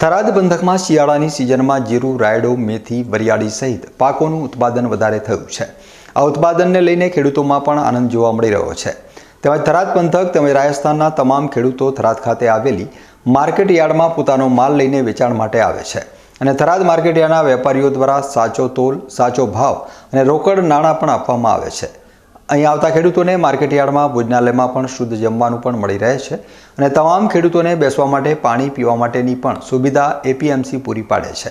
થરાદ પંથકમાં શિયાળાની સિઝનમાં જીરું, રાયડો, મેથી, વરિયાળી સહિત પાકોનું ઉત્પાદન વધારે થયું છે. આ ઉત્પાદનને લઈને ખેડૂતોમાં પણ આનંદ જોવા મળી રહ્યો છે. તેમજ થરાદ પંથક તેમજ રાજસ્થાનના તમામ ખેડૂતો થરાદ ખાતે આવેલી માર્કેટ યાર્ડમાં પોતાનો માલ લઈને વેચાણ માટે આવે છે. અને થરાદ માર્કેટ યાર્ડના વેપારીઓ દ્વારા સાચો તોલ, સાચો ભાવ અને રોકડ નાણાં પણ આપવામાં આવે છે. અહીં આવતા ખેડૂતોને માર્કેટ યાર્ડમાં ભોજનાલયમાં પણ શુદ્ધ જમવાનું પણ મળી રહે છે અને તમામ ખેડૂતોને બેસવા માટે, પાણી પીવા માટેની પણ સુવિધા એપીએમસી પૂરી પાડે છે.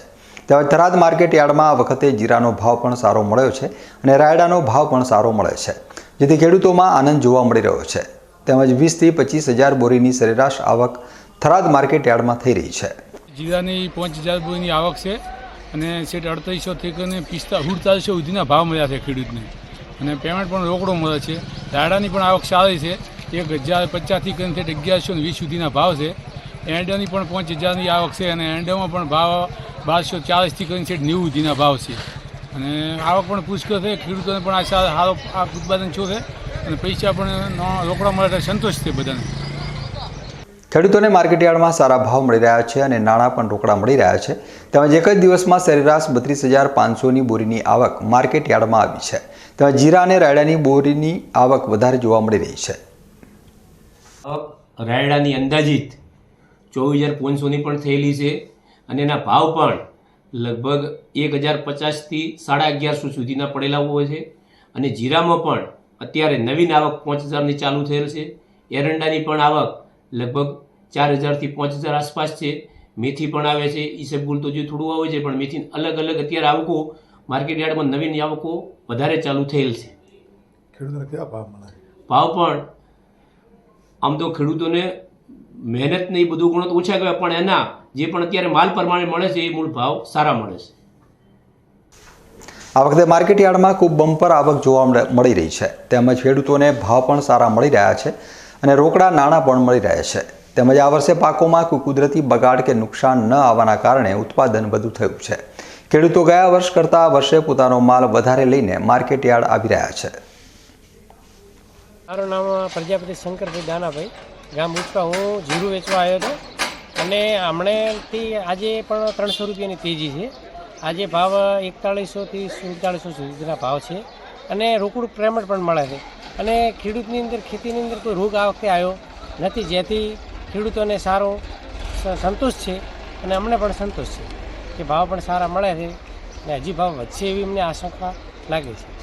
તેમજ થરાદ માર્કેટ યાર્ડમાં આ વખતે જીરાનો ભાવ પણ સારો મળ્યો છે અને રાયડાનો ભાવ પણ સારો મળે છે, જેથી ખેડૂતોમાં આનંદ જોવા મળી રહ્યો છે. તેમજ વીસથી પચીસ હજાર બોરીની સરેરાશ આવક થરાદ માર્કેટ યાર્ડમાં થઈ રહી છે. જીરાની પાંચ હજાર બોરીની આવક છે અને સેટ અડતાલીસોથી કરીને પિસ્તા સુડતાલીસો સુધીના ભાવ મળ્યા છે ખેડૂતને. અને પેમેન્ટ પણ રોકડો મળે છે. દાડાની પણ આવક સારી છે. એક હજાર પચાસથી કરીને અગિયારસો ને વીસ સુધીના ભાવ છે. એંડાની પણ પાંચ હજારની આવક છે અને એંડામાં પણ ભાવ બારસો ચાલીસથી કરીને સેટ નેવું સુધીના ભાવ છે. અને આવક પણ પુષ્કળ છે. ખેડૂતોને પણ આ સારો આ ઉત્પાદન છો. છે અને પૈસા પણ રોકડા મળે સંતોષ છે બધાને. ખેડૂતોને માર્કેટ યાર્ડમાં સારા ભાવ મળી રહ્યા છે અને નાણાં પણ રોકડા મળી રહ્યા છે. તેમજ એક જ દિવસમાં સરેરાશ બત્રીસ હજાર પાંચસોની બોરીની આવક માર્કેટ યાર્ડમાં આવી છે. તેમજ જીરા અને રાયડાની બોરીની આવક વધારે જોવા મળી રહી છે. રાયડાની અંદાજિત ચોવીસ હજાર પાંચસોની પણ થયેલી છે અને એના ભાવ પણ લગભગ એક હજાર પચાસથી સાડા અગિયારસો સુધીના પડેલા હોય છે. અને જીરામાં પણ અત્યારે નવીન આવક પાંચ હજારની ચાલુ થયેલ છે. એરંડાની પણ આવક લગભગ ચાર હજારથી પાંચ હજાર આસપાસ છે. મેથી પણ આવે છે. ઈસબગુલ તો જે થોડું આવે છે પણ મેથી અલગ અલગ અત્યારે આવકો માર્કેટ યાર્ડમાં નવીન આવકો વધારે ચાલુ થયેલ છે. ભાવ પણ આમ તો ખેડૂતોને મહેનત ને એ બધું ગુણો તો ઓછા કહેવાય પણ એના જે પણ અત્યારે માલ પ્રમાણે મળે છે એ મૂળ ભાવ સારા મળે છે. આ વખતે માર્કેટ યાર્ડમાં ખૂબ બમ્પર આવક જોવા મળે- મળી રહી છે. તેમજ ખેડૂતોને ભાવ પણ સારા મળી રહ્યા છે. અને રોકડા નાણાં પણ મળી રહ્યા છે. તેમજ આ વર્ષે પાકોમાં કોઈ કુદરતી બગાડ કે નુકસાન ન આવવાના કારણે ઉત્પાદન વધુ થયું છે. ખેડૂતો ગયા વર્ષ કરતાં આ વર્ષે પોતાનો માલ વધારે લઈને માર્કેટ યાર્ડ આવી રહ્યા છે. મારું નામ પ્રજાપતિ શંકરભાઈ દાનાભાઈ. ગામ ઉચકા હું જીરું વેચવા આવ્યો હતો. અને હમણાંથી આજે પણ ત્રણસો રૂપિયાની તેજી છે. આજે ભાવ એકતાળીસોથી સુડતાળીસો સુધીના ભાવ છે. અને રોકડું પેમેન્ટ પણ મળે છે. અને ખેડૂતની અંદર, ખેતીની અંદર કોઈ રોગ આ વખતે આવ્યો નથી. જેથી ખેડૂતોને સારો સંતોષ છે અને અમને પણ સંતોષ છે કે ભાવ પણ સારા મળે છે અને હજી ભાવ વધશે એવી અમને આશંકા લાગે છે.